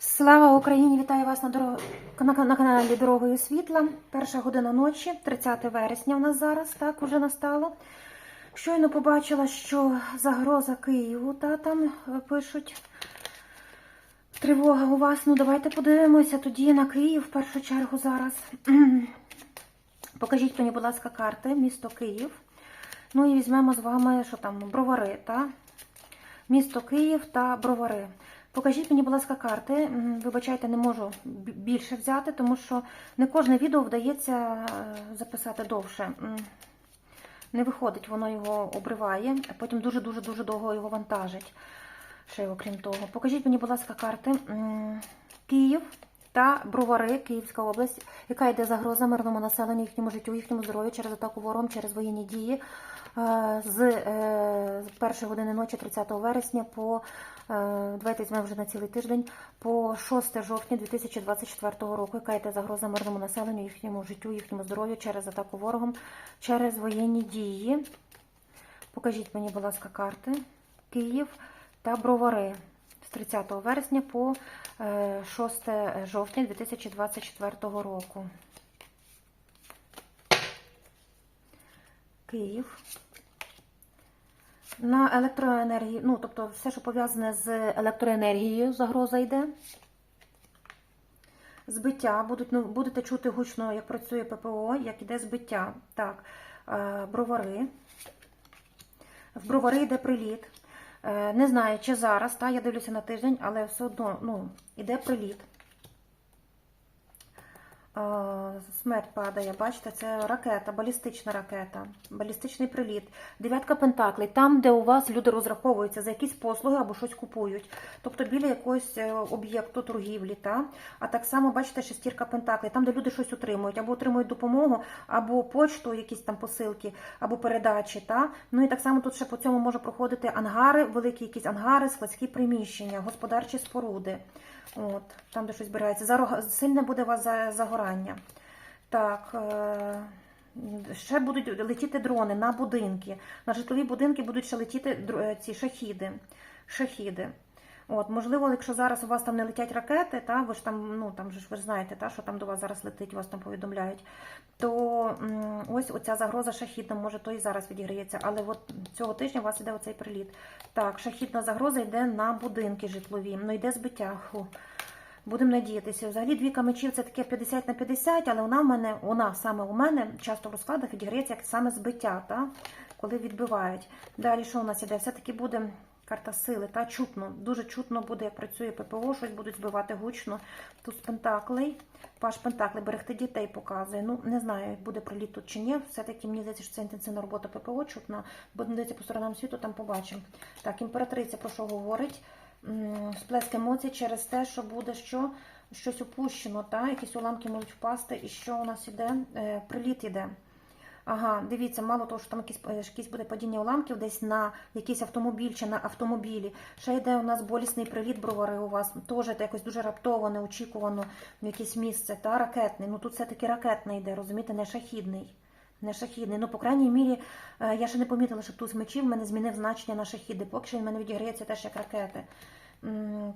Слава Україні! Вітаю вас на, дорог... на, на каналі Дорогою Світла. Перша година ночі, 30 вересня у нас зараз, так, уже настало. Щойно побачила, що загроза Києву, та там е, пишуть. Тривога у вас. Ну, давайте подивимося тоді на Київ в першу чергу зараз. Покажіть мені, будь ласка, карти, місто Київ. Ну і візьмемо з вами, що там, бровари, та? Місто Київ та бровари. Покажіть мені, будь ласка, карти. Вибачайте, не можу більше взяти, тому що не кожне відео вдається е, записати довше. Не виходить, воно його обриває, а потім дуже-дуже дуже довго його вантажить. Ще окрім того. Покажіть мені, будь ласка, карти. Київ та Бровари, Київська область, яка йде загроза мирному населенню, їхньому життю, їхньому здоров'ю через атаку ворогом, через воєнні дії е, з е, першої години ночі 30 вересня по е, давайте візьмемо вже на цілий тиждень по 6 жовтня 2024 року, яка йде загроза мирному населенню, їхньому життю, їхньому здоров'ю через атаку ворогом, через воєнні дії. Покажіть мені, будь ласка, карти Київ та Бровари з 30 вересня по е, 6 жовтня 2024 року. Київ. На електроенергії, ну, тобто все, що пов'язане з електроенергією, загроза йде. Збиття. Будуть, ну, будете чути гучно, як працює ППО, як іде збиття. Так, е, бровари. В бровари йде приліт. Е, Не знаю, чи зараз, та, я дивлюся на тиждень, але все одно ну, іде приліт. Смерть падає, бачите, це ракета, балістична ракета, балістичний приліт. Дев'ятка пентаклей, там, де у вас люди розраховуються за якісь послуги або щось купують. Тобто біля якогось е, об'єкту торгівлі. Та? А так само, бачите, шестірка пентаклей, там, де люди щось отримують, або отримують допомогу, або почту, якісь там посилки, або передачі. Та? Ну і так само тут ще по цьому може проходити ангари, великі якісь ангари, складські приміщення, господарчі споруди. От, там, де щось збирається. Зарог... Сильне буде у вас загорання. Так, е, ще будуть летіти дрони на будинки. На житлові будинки будуть ще летіти е, ці шахіди. шахіди. От, можливо, якщо зараз у вас там не летять ракети, та, ви ж там, ну там ж ви знаєте, та, що там до вас зараз летить, вас там повідомляють, то ось оця загроза шахідна, може, то і зараз відіграється. Але от цього тижня у вас іде оцей приліт. Так, шахідна загроза йде на будинки житлові, ну йде збиття. Фу. Будемо надіятися. Взагалі двійка мечів це таке 50 на 50, але вона в мене, вона саме у мене часто в розкладах відіграється як саме збиття, та? коли відбивають. Далі що у нас іде? Все-таки буде карта сили, та чутно, дуже чутно буде, як працює ППО, щось будуть збивати гучно. Тут Пентаклей, Паш Пентаклей, берегти дітей показує. Ну, не знаю, буде приліт тут чи ні. Все-таки мені здається, що це інтенсивна робота ППО чутна. Будемо дивитися по сторонам світу, там побачимо. Так, імператриця про що говорить? Сплеск емоцій через те, що буде що? Щось опущено, та? якісь уламки можуть впасти, і що у нас іде? Е, приліт іде. Ага, дивіться, мало того, що там якісь, е, якісь буде падіння уламків десь на якийсь автомобіль чи на автомобілі. Ще йде у нас болісний приліт бровари у вас. Теж якось дуже раптово, неочікувано в якесь місце. Та ракетний. Ну тут все-таки ракетний йде, розумієте, не шахідний. Не шахідний. Ну, по крайній мірі, е, я ще не помітила, що туз мечів в мене змінив значення на шахіди. Поки що він мене відіграється теж як ракети.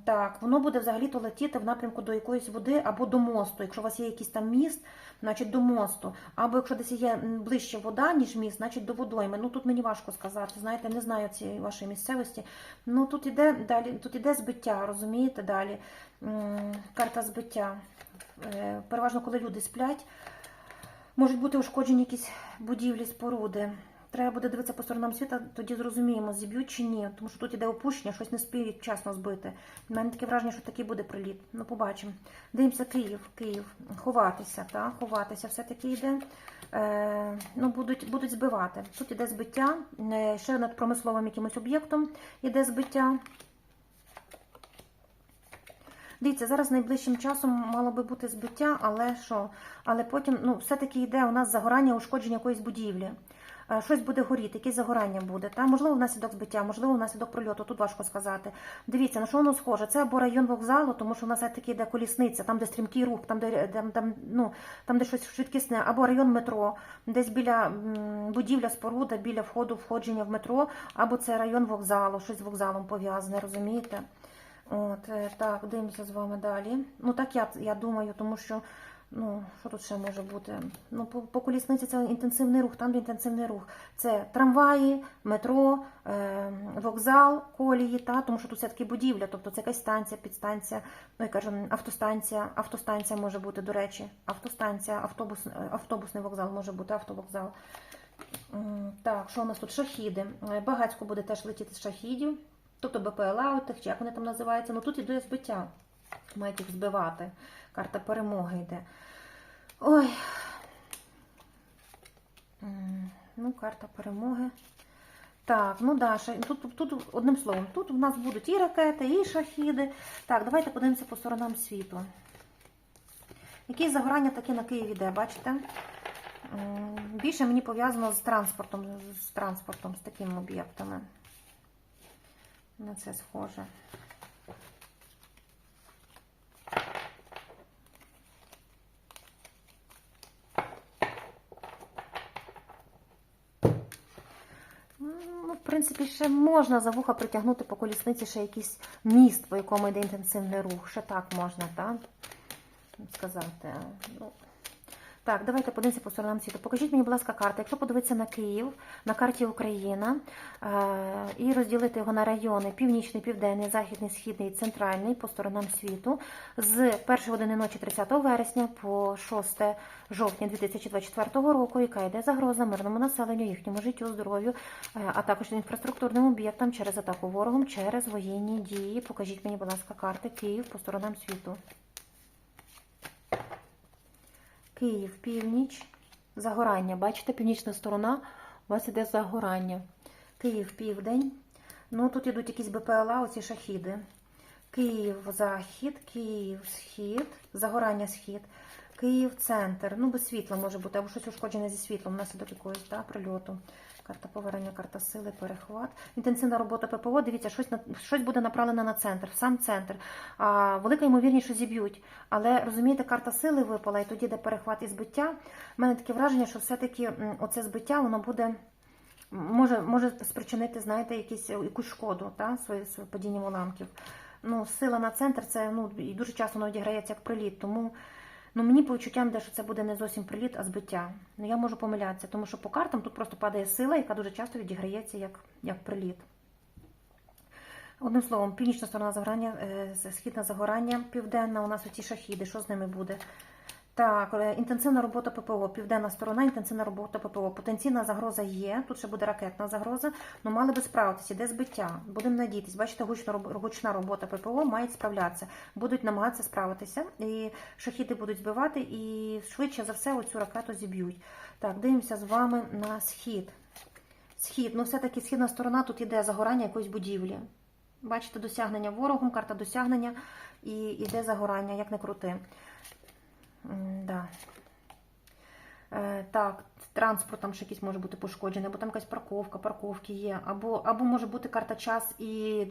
Так, воно буде взагалі-то летіти в напрямку до якоїсь води або до мосту. Якщо у вас є якийсь там міст, значить до мосту. Або якщо десь є ближче вода, ніж міст, значить до водойми. Ну тут мені важко сказати. Знаєте, не знаю цієї вашої місцевості. Ну тут іде далі, тут іде збиття, розумієте далі. Карта збиття. Е, Переважно, коли люди сплять, можуть бути ушкоджені якісь будівлі, споруди. Треба буде дивитися по сторонам світа, тоді зрозуміємо, зіб'ють чи ні. Тому що тут іде опущення, щось не спіють вчасно збити. У мене таке враження, що такий буде приліт. Ну, побачимо. Дивимося Київ, Київ. Ховатися, та? ховатися все-таки йде. Е, ну, будуть, будуть збивати. Тут іде збиття, е, ще над промисловим якимось об'єктом іде збиття. Дивіться, зараз найближчим часом мало би бути збиття, але що? Але потім, ну, все-таки йде у нас загорання, ушкодження якоїсь будівлі. Щось буде горіти, якесь загорання буде. Та? Можливо, внаслідок збиття, можливо, внаслідок прильоту, тут важко сказати. Дивіться, на що воно схоже? Це або район вокзалу, тому що у нас все-таки йде колісниця, там, де стрімкий рух, там, де, там, там, ну, там, де щось швидкісне, або район метро, десь біля будівля споруда, біля входу, входження в метро, або це район вокзалу, щось з вокзалом пов'язане, розумієте? От, е, так, дивимося з вами далі. Ну, так я, я думаю, тому що, ну, що тут ще може бути? Ну, по, по колісниці це інтенсивний рух, там інтенсивний рух. Це трамваї, метро, е, вокзал, колії, та, тому що тут все-таки будівля, тобто це якась станція, підстанція, ну, я кажу, автостанція, автостанція може бути, до речі, автостанція, автобус, е, автобусний вокзал може бути, автовокзал. Так, що у нас тут? Шахіди. Е, Багацько буде теж летіти з шахідів. Тобто БПЛА, чи як вони там називаються. Ну тут іде збиття. Мають їх збивати. Карта перемоги йде. Ой. Ну, карта перемоги. Так, ну да, тут, тут одним словом, тут у нас будуть і ракети, і шахіди. Так, давайте подивимося по сторонам світу. Які загорання таке на Києві йде, бачите? Більше мені пов'язано з транспортом, з транспортом, з такими об'єктами. На це схоже. Ну, в принципі, ще можна за вуха притягнути по колісниці ще якийсь міст, по якому йде інтенсивний рух. Ще так можна, так? Сказати. Ну, так, давайте подивимося по сторонам світу. Покажіть мені, будь ласка, карту. Якщо подивитися на Київ, на карті Україна е, і розділити його на райони північний, південний, західний, східний центральний по сторонам світу з першої години ночі 30 вересня по 6 жовтня 2024 року, яка йде загроза мирному населенню, їхньому життю, здоров'ю, е, а також інфраструктурним об'єктам через атаку ворогом, через воєнні дії. Покажіть мені, будь ласка, карти Київ по сторонам світу. Київ, північ, загорання. Бачите, північна сторона, у вас іде загорання. Київ, південь. Ну, тут ідуть якісь БПЛА, оці шахіди. Київ, захід, Київ, схід, загорання схід. Київ, центр. Ну, без світла може бути, або щось ушкоджене зі світлом, внаслідок якогось да, прильоту. Карта повернення, карта сили, перехват. Інтенсивна робота ППО. Дивіться, щось щось буде направлено на центр, в сам центр. А, велика ймовірність, що зіб'ють. Але розумієте, карта сили випала, і тоді йде перехват і збиття. У мене таке враження, що все-таки оце збиття воно буде. Може, може спричинити, знаєте, якісь, якусь шкоду, та, своє, своє падіння уламків. Ну, сила на центр це ну, і дуже часто воно відіграється як приліт. Тому ну, мені по відчуттям, де, що це буде не зовсім приліт, а збиття. Ну, я можу помилятися, тому що по картам тут просто падає сила, яка дуже часто відіграється як, як приліт. Одним словом, північна сторона загорання, е, східне загорання, південна у нас оці шахіди, що з ними буде? Так, інтенсивна робота ППО, південна сторона, інтенсивна робота ППО. Потенційна загроза є. Тут ще буде ракетна загроза, але мали би справитися, де збиття. Будемо надіятися. Бачите, гучна, робота ППО мають справлятися, будуть намагатися справитися, і шахіди будуть збивати, і швидше за все оцю ракету зіб'ють. Так, дивимося з вами на схід. Схід, ну все-таки східна сторона тут іде загорання якоїсь будівлі. Бачите, досягнення ворогом, карта досягнення і іде загорання, як не крути. Да. Е, так, транспорт там ще якийсь може бути пошкоджений, або там якась парковка, парковки є, або, або може бути карта час і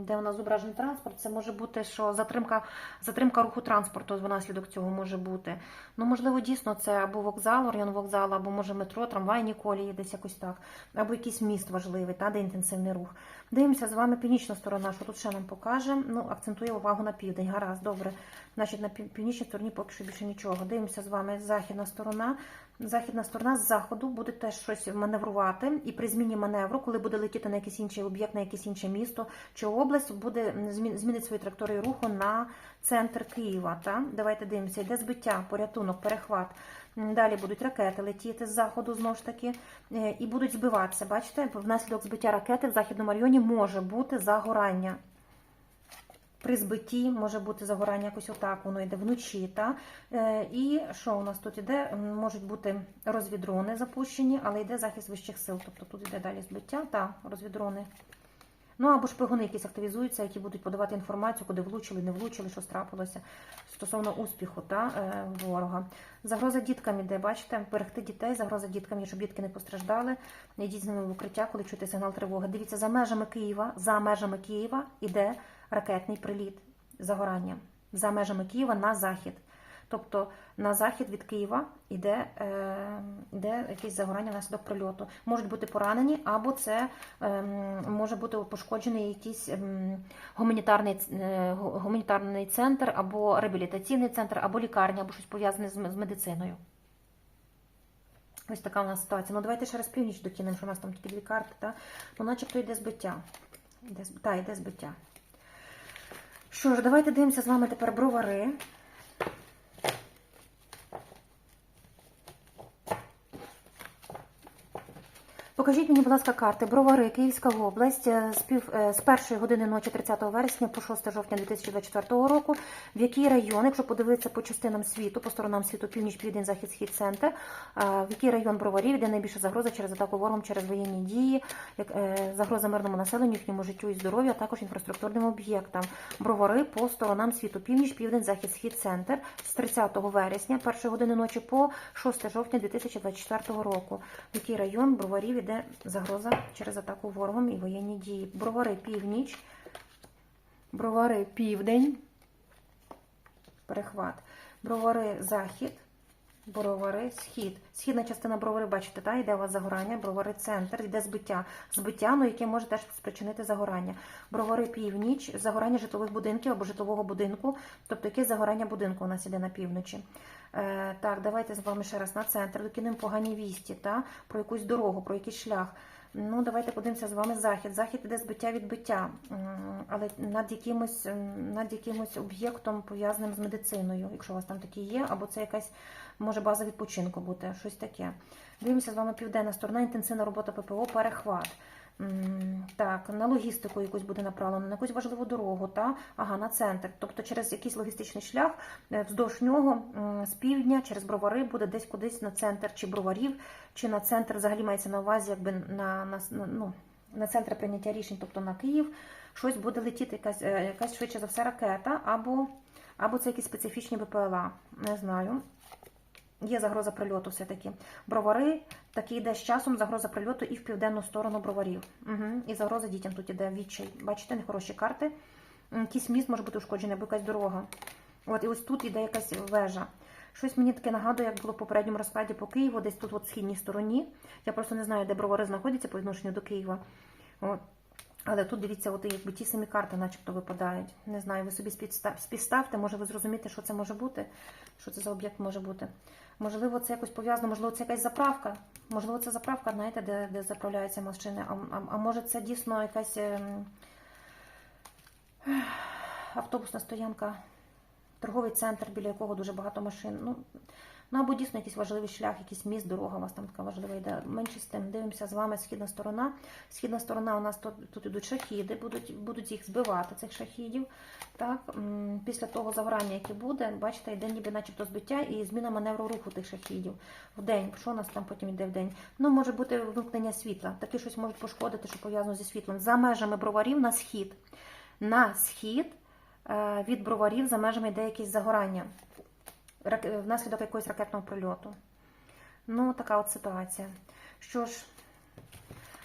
де у нас зображений транспорт, це може бути, що затримка, затримка руху транспорту внаслідок цього може бути. Ну, можливо, дійсно це або вокзал, район вокзалу, або може метро, трамвайні колії, десь якось так, або якийсь міст важливий, та, де інтенсивний рух. Дивимося з вами північна сторона, що тут ще нам покаже. Ну, акцентує увагу на південь. Гаразд, добре. Значить, на північній стороні поки що більше нічого. Дивимося з вами західна сторона. Західна сторона з заходу буде теж щось маневрувати, і при зміні маневру, коли буде летіти на якийсь інший об'єкт, на якесь інше місто чи область, буде м, змін- змінить свою траєкторію руху на центр Києва. Та? Давайте дивимося, йде збиття, порятунок, перехват. Далі будуть ракети летіти з заходу знову ж таки е, і будуть збиватися. Бачите, внаслідок збиття ракети в західному районі може бути загорання. При збитті може бути загорання якось отак, воно йде вночі. Та? Е, І що у нас тут іде? Можуть бути розвідрони запущені, але йде захист вищих сил. Тобто тут йде далі збиття та розвідрони. Ну або шпигуни якісь активізуються, які будуть подавати інформацію, куди влучили, не влучили, що трапилося стосовно успіху та е, ворога. Загроза діткам іде, бачите, берегти дітей, загроза діткам, щоб дітки не постраждали. Йдіть з ними в укриття, коли чути сигнал тривоги. Дивіться, за межами Києва, за межами Києва іде ракетний приліт загорання. За межами Києва на захід. Тобто на захід від Києва йде, е, йде якесь загорання внаслідок прильоту. Можуть бути поранені, або це е, може бути пошкоджений якийсь ем, гуманітарний, е, гуманітарний центр, або реабілітаційний центр, або лікарня, або щось пов'язане з, з медициною. Ось така у нас ситуація. Ну давайте ще раз північ докинемо, що у нас там тільки дві карти, та? ну начебто йде збиття. Йде, та, йде збиття. Що ж, давайте дивимося з вами тепер бровари. Покажіть мені, будь ласка, карти. Бровари, Київська область е, з, пів, е, з першої години ночі 30 вересня по 6 жовтня 2024 року. В який район, якщо подивитися по частинам світу, по сторонам світу, північ, південь, захід, схід, центр, е, в який район броварів йде найбільша загроза через атаку ворогом, через воєнні дії, як, е, загроза мирному населенню, їхньому життю і здоров'ю, а також інфраструктурним об'єктам. Бровари по сторонам світу, північ, південь, захід, схід, центр з 30 вересня, першої години ночі по 6 жовтня 2024 року. В який район броварів іде загроза через атаку ворогом і воєнні дії. Бровари північ, бровари південь, перехват, бровари захід, бровари схід. Східна частина бровари, бачите, та, йде у вас загорання, бровари центр, йде збиття. Збиття, ну, яке може теж спричинити загорання. Бровари північ, загорання житлових будинків або житлового будинку, тобто яке загорання будинку у нас іде на півночі. Е, так, давайте з вами ще раз на центр. Докинемо погані вісті, та, про якусь дорогу, про якийсь шлях. Ну, давайте подивимося з вами захід. Захід іде збиття відбиття, але над якимось, над якимось об'єктом пов'язаним з медициною, якщо у вас там такі є, або це якась може база відпочинку бути, щось таке. Дивимося з вами південна сторона, інтенсивна робота ППО, перехват. Так, на логістику якусь буде направлено, на якусь важливу дорогу, та ага, на центр. Тобто через якийсь логістичний шлях е, вздовж нього з півдня, через бровари буде десь кудись на центр чи броварів, чи на центр взагалі мається на увазі, якби на, на, на, ну, на центр прийняття рішень, тобто на Київ, щось буде летіти, якась, е, якась швидше за все ракета, або, або це якісь специфічні БПЛА. Не знаю. Є загроза прильоту все-таки. Бровари, такі йде з часом загроза прильоту і в південну сторону броварів. Угу. І загроза дітям тут іде відчай. Бачите, нехороші карти. Якийсь міст може бути ушкоджений, або якась дорога. От, і ось тут іде якась вежа. Щось мені таке нагадує, як було в попередньому розкладі по Києву, десь тут, от східній стороні. Я просто не знаю, де бровари знаходяться по відношенню до Києва. От. Але тут дивіться, от якби ті самі карти, начебто, випадають. Не знаю, ви собі співставте, може ви зрозумієте, що це може бути, що це за об'єкт може бути. Можливо, це якось пов'язано, можливо, це якась заправка. Можливо, це заправка, знаєте, де, де заправляються машини. А, а, а може це дійсно якась ем, автобусна стоянка, торговий центр, біля якого дуже багато машин. Ну, ну або дійсно якийсь важливий шлях, якийсь міст, дорога у вас там така важлива йде. Менше з тим, дивимося з вами східна сторона. Східна сторона у нас тут, тут ідуть шахіди, будуть, будуть їх збивати, цих шахідів. Так, після того загорання, яке буде, бачите, йде ніби начебто збиття і зміна маневру руху тих шахідів. В день, що у нас там потім йде в день? Ну, може бути вимкнення світла. Таке щось можуть пошкодити, що пов'язано зі світлом. За межами броварів на схід. На схід е, від броварів за межами йде якесь загорання внаслідок якогось ракетного прильоту. Ну, така от ситуація. Що ж,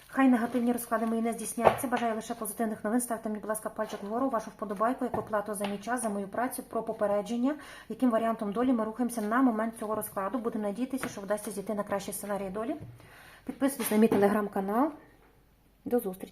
хай негативні розклади мої не здійсняться. Бажаю лише позитивних новин. Ставте мені, будь ласка, пальчик вгору, вашу вподобайку, як оплату за мій час, за мою працю, про попередження, яким варіантом долі ми рухаємося на момент цього розкладу. Будемо надіятися, що вдасться зійти на кращий сценарій долі. Підписуйтесь на мій телеграм-канал. До зустрічі!